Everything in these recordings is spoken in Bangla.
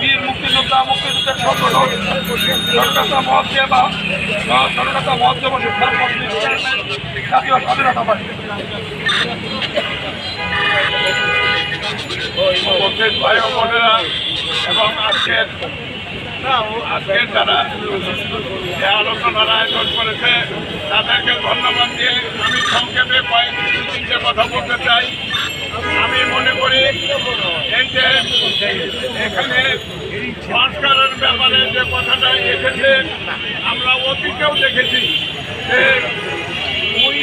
বীর মুক্তিযোদ্ধা, মুক্তিযুদ্ধের সংগঠন জননেতা মহাদেব বা জননেতা মহাদেব জাতীয় স্বাধীনতা পার্টি। এবং আজকের আজকের যারা যে আলোচনার আয়োজন করেছে, তাদেরকে ধন্যবাদ দিয়ে আমি সংক্ষেপে কয়েক কথা বলতে চাই। যে এখানে সংস্কারের ব্যাপারে যে কথাটা এসেছে, আমরা অতীতেও দেখেছি যে ওই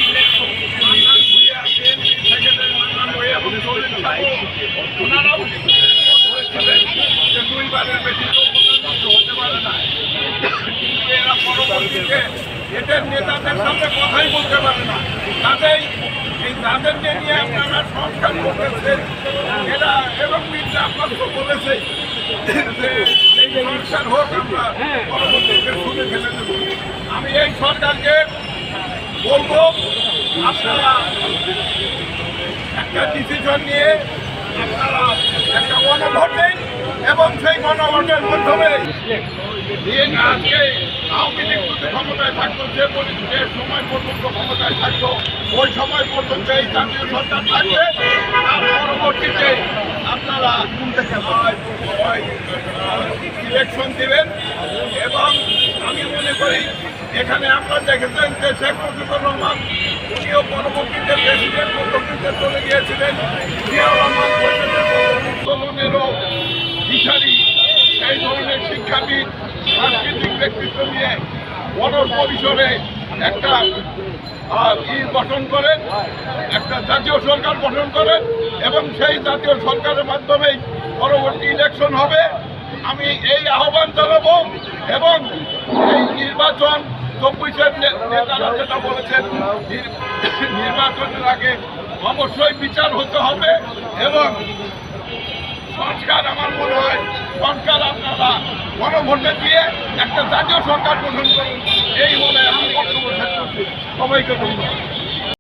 ওনারাও দুইবারের বেশি হতে পারে না। এরা পরবর্তীতে এদের নেতাদের সামনে কথাই বলতে পারে না। তাদের এই তাদেরকে নিয়ে আপনারা সংস্কার করতেছেন এবং বলেছে যে এই সংস্কার হোক আমরা পরবর্তীতে শুনে ফেলে দেব। আমি এই সরকারকে বলব আপনারা একটা ডিসিশন নিয়ে আপনারা একটা গণভোট দিন এবং সেই গণভোটের মাধ্যমে দিয়ে আজকে আওয়ামী লীগ যদি ক্ষমতায় থাকতো যে সময় পর্যন্ত ক্ষমতায় থাকতো ওই সময় পর্যন্ত এই জাতীয় সরকার থাকবে। আর পরবর্তীতে আপনারা ইলেকশন দিবেন এবং আমি মনে করি এখানে আপনারা দেখেছেন যে শেখ মুজিবুর রহমান উনিও পরবর্তীতে প্রেসিডেন্ট চলে গিয়েছিলেন। জিয়াউর রহমান আন্দোলনেরও ভিখারি সেই ধরনের শিক্ষাবিদ, সাংস্কৃতিক ব্যক্তিত্ব নিয়ে বড় পরিসরে একটা ই গঠন করেন, একটা জাতীয় সরকার গঠন করেন, এবং সেই জাতীয় সরকারের মাধ্যমেই পরবর্তী ইলেকশন হবে। আমি এই আহ্বান জানাব, এবং এই নির্বাচন চব্বিশের নেতারা যেটা বলেছেন, নির- নির্বাচনের আগে অবশ্যই বিচার হতে হবে, এবং সংস্কার আমার মনে হয় সরকার আপনারা গণভোটে দিয়ে একটা জাতীয় সরকার গঠন করুন এই বলে আমি বক্তব্য শেষ করছি। সবাইকে ধন্যবাদ।